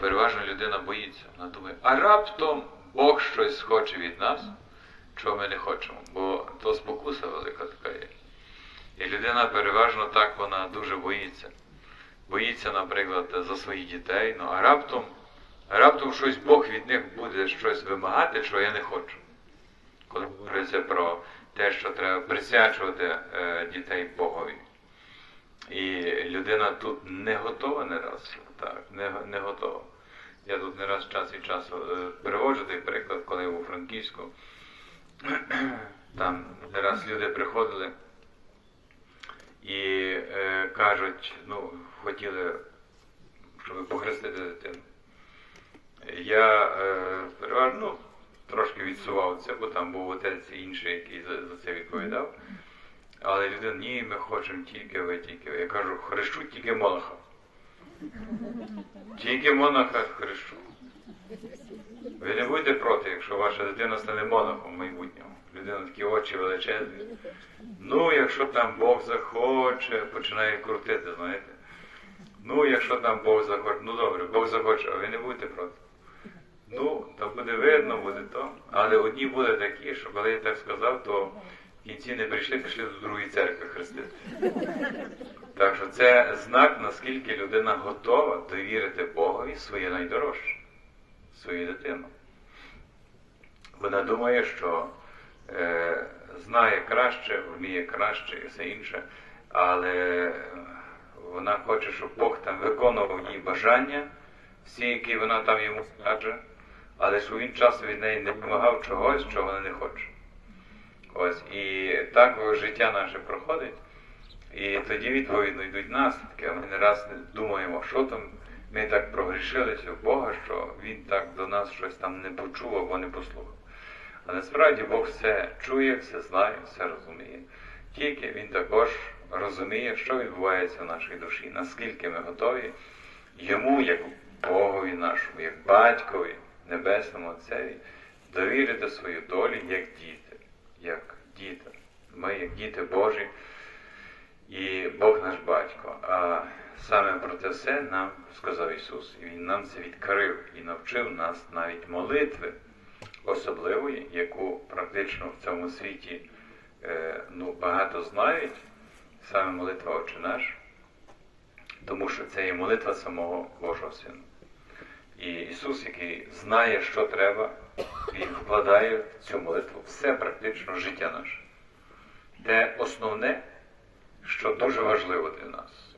переважно людина боїться. Вона думає, а раптом Бог щось хоче від нас, чого ми не хочемо. Бо то спокуса велика така є. І людина переважно так вона дуже боїться. Боїться, наприклад, за своїх дітей, ну а раптом, раптом щось Бог від них буде щось вимагати, чого я не хочу. Коли говориться про те, що треба присвячувати е, дітей Богові. І людина тут не готова не раз, так, не, не готова. Я тут не раз час від часу е, переводжу той приклад, коли у Франківську. Там не раз люди приходили і е, кажуть, ну, хотіли, щоб похрестити дитину. Я е, переважно ну, трошки відсував це, бо там був отець інший, який за, за це відповідав. Але людина, ні, ми хочемо тільки ви, тільки ви. Я кажу, хрещу тільки монаха. Тільки монаха хрещу. Ви не будете проти, якщо ваша дитина стане монахом в майбутньому. Людина такі очі величезні. Ну, якщо там Бог захоче, починає крутити, знаєте. Ну, якщо там Бог захоче, ну добре, Бог захоче, а ви не будете проти. Ну, то буде видно, буде то. Але одні були такі, що коли я так сказав, то в кінці не прийшли, пішли до другої церкви хрестити. Так що це знак, наскільки людина готова довірити Богові своє найдорожче, свою дитину. Вона думає, що е, знає краще, вміє краще і все інше, але вона хоче, щоб Бог там виконував її бажання, всі, які вона там йому скаже, але щоб він часом від неї не вимагав чогось, чого вона не хоче. Ось, і так життя наше проходить. І тоді, відповідно, йдуть наслідки, а ми не раз думаємо, що там ми так прогрішилися в Бога, що Він так до нас щось там не почув або не послухав. А насправді Бог все чує, все знає, все розуміє. Тільки Він також розуміє, що відбувається в нашій душі, наскільки ми готові йому, як Богові нашому, як батькові, Небесному Отцеві, довірити свою долю як діти, як діти. Ми, як діти Божі, і Бог наш батько. А саме про те все нам сказав Ісус. І Він нам це відкрив і навчив нас навіть молитви особливої, яку практично в цьому світі е, ну, багато знають, саме молитва Отче наш, тому що це є молитва самого Божого Сина. Ісус, який знає, що треба, Він вкладає в цю молитву все практично життя наше. Те основне, що дуже важливо для нас.